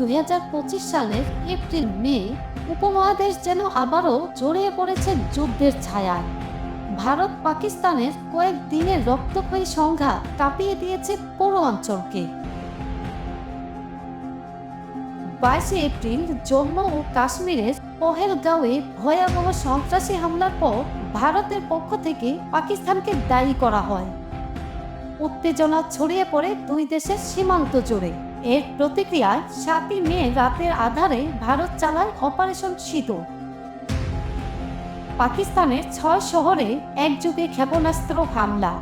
দুই হাজার পঁচিশ সালের এপ্রিল, মে, উপমহাদেশ যেন আবারও জড়িয়ে পড়েছে যুদ্ধের ছায়ায়। ভারত পাকিস্তানের কয়েক দিনের রক্তক্ষয়ী সংঘাত কাঁপিয়ে দিয়েছে পুরো অঞ্চলকে। বাইশে এপ্রিল, জম্মু ও কাশ্মীরের পহেলগাঁওয়ে ভয়াবহ সন্ত্রাসী হামলার পর ভারতের পক্ষ থেকে পাকিস্তানকে দায়ী করা হয়। উত্তেজনা ছড়িয়ে পড়ে দুই দেশের সীমান্ত জুড়ে। এর প্রতিক্রিয়ায় সাতই মে রাতের আধারে ভারত চালায় অপারেশন সিঁদুর। পাকিস্তানের ছয় শহরে একযোগে ক্ষেপণাস্ত্র হামলা।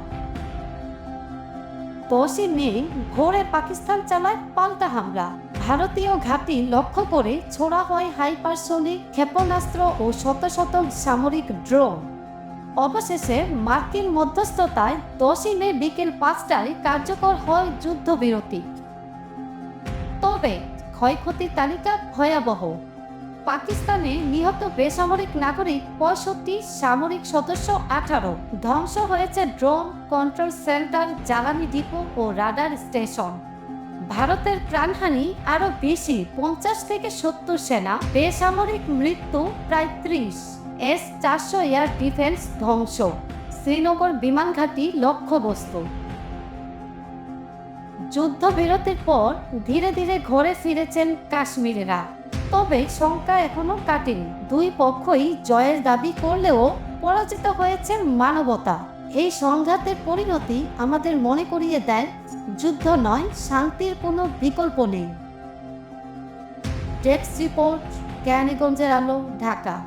দশই মে ভোরে পাকিস্তান চালায় পাল্টা হামলা। ভারতীয় ঘাঁটি লক্ষ্য করে ছোড়া হয় হাইপারসোনিক ক্ষেপণাস্ত্র ও শত শত সামরিক ড্রোন। অবশেষে মার্কিন মধ্যস্থতায় দশই মে বিকেল পাঁচটায় কার্যকর হয় যুদ্ধবিরতি। তবে ক্ষয়ক্ষতির তালিকা ভয়াবহ। পাকিস্তানে নিহত বেসামরিক নাগরিক পঁয়ষট্টি, সামরিক সদস্য আঠারো। ধ্বংস হয়েছে ড্রোন, কন্ট্রোল সেন্টার, জ্বালানি ডিপো ও রাডার স্টেশন। ভারতের প্রাণহানি আরও বেশি, পঞ্চাশ থেকে সত্তর সেনা, বেসামরিক মৃত্যু প্রায় ত্রিশ। এস চারশো এয়ার ডিফেন্স ধ্বংস। শ্রীনগর বিমান ঘাঁটি লক্ষ্যবস্তু। যুদ্ধবিরতির পর ধীরে ধীরে ঘরে ফিরেছেন কাশ্মীরেরা। তবে শঙ্কা এখনও কাটেনি। দুই পক্ষই জয়ের দাবি করলেও পরাজিত হয়েছে মানবতা। এই সংঘাতের পরিণতি আমাদের মনে করিয়ে দেয়, যুদ্ধ নয়, শান্তির কোনো বিকল্প নেই। ডেস্ক রিপোর্ট, জ্ঞানীগঞ্জের আলো, ঢাকা।